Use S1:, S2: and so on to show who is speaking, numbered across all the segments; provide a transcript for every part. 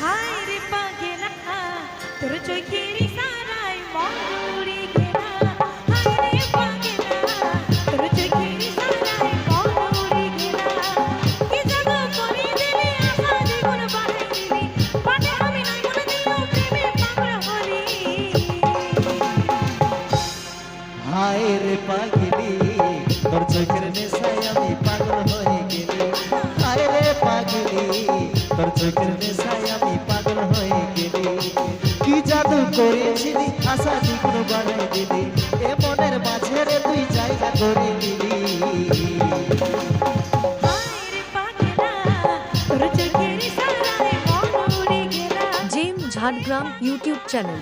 S1: হায় রে পাগেলা তোর চোখের সারাই মন উড়ে গেলা হায় রে পাগেলা তোর চোখের সারাই মন উড়ে গেলা কি জাদু করে দিলি আশা দ্বিগুণ বাড়াই দিলি পাটে আমি নাই মনে দিও প্রেমে পাগল হলি
S2: হায় রে পাগলি তোর চোখের নেশায় আমি পাগল হয়ে গেলি
S3: Jhargram YouTube channel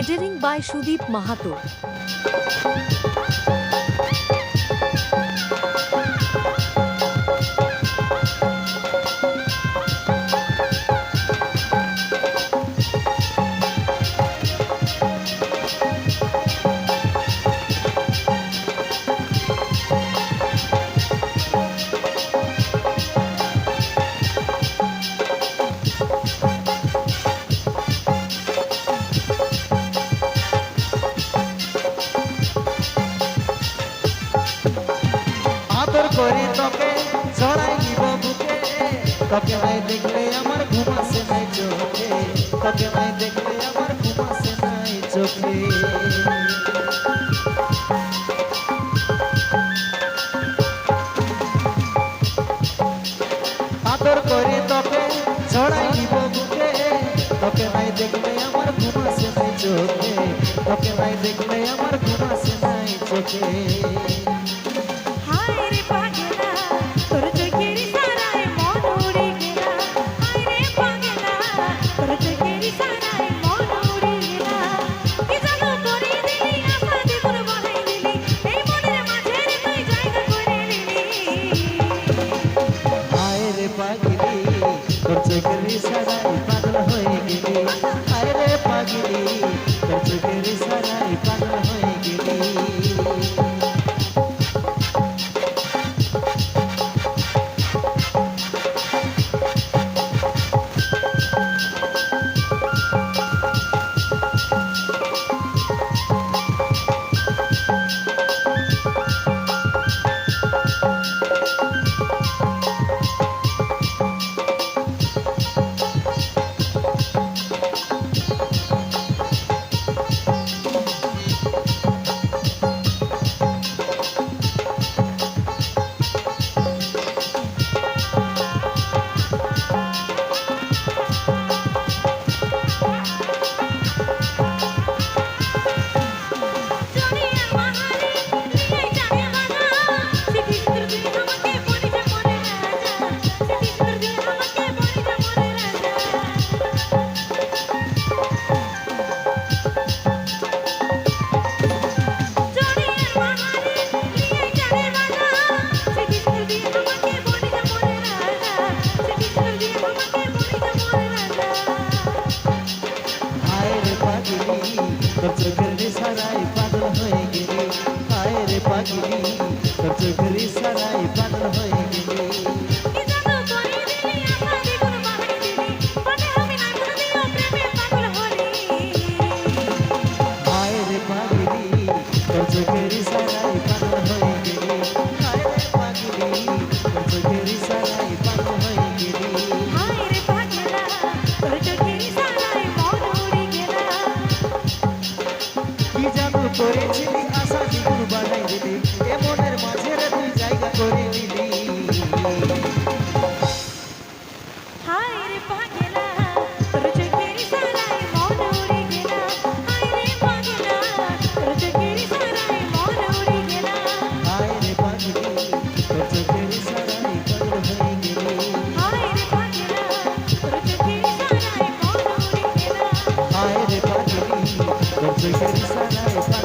S3: editing by Sudip Mahato
S2: আদর করে তোকে জড়াই নিব বুকে। তোকে নাই দেখলে আমার ঘুম আসে নাই চোখে। তোকে নাই দেখলে আমার ঘুম আসে নাই চোখে। আদর করে তোকে জড়াই নিব বুকে। তোকে নাই দেখলে আমার ঘুম আসে নাই চোখে। তোকে নাই দেখলে আমার ঘুম আসে নাই চোখে। ইশারায় পাগল হয়ে গেলি। আরে পাগলি তোর চোখের সারাই পাগল তোর চোখের ইশারায় পাগল হয়ে গেলি। হায় রে পাগলি, তোর চোখের ইশারায় পাগল হয়ে গেলি।
S1: করে দিলি? আশা দ্বিগুণ বাড়াই দিলি। পাটে আমি নাই প্রেমে পাগল সারাই